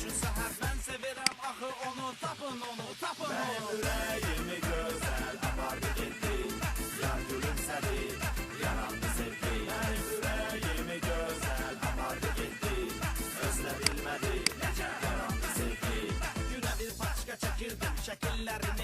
Şu səhər mən sevirəm axı onu Tapın onu, tapın. Onu Mənim ürəyimi gözəl apardı getdi Yar gülümsədi, yarandı sevgi. Mənim ürəyimi gözəl apardı getdi Özlə bilmədi, yarandı sevgi. Günə bir paçka çəkirdim şəkillərini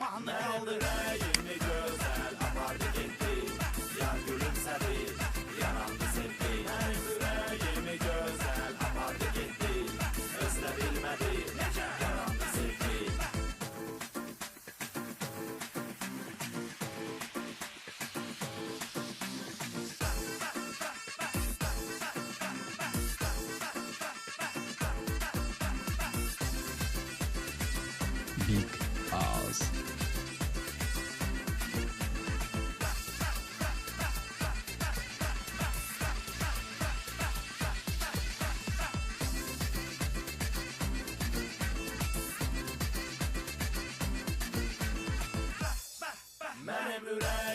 Benim kaldı. yüreğimi güzel apardı gitti Yar gülümsedi yarandı sevdi Benim yüreğimi güzel apardı gitti Özle bilmedi yarandı sevdi Big house. Manemura.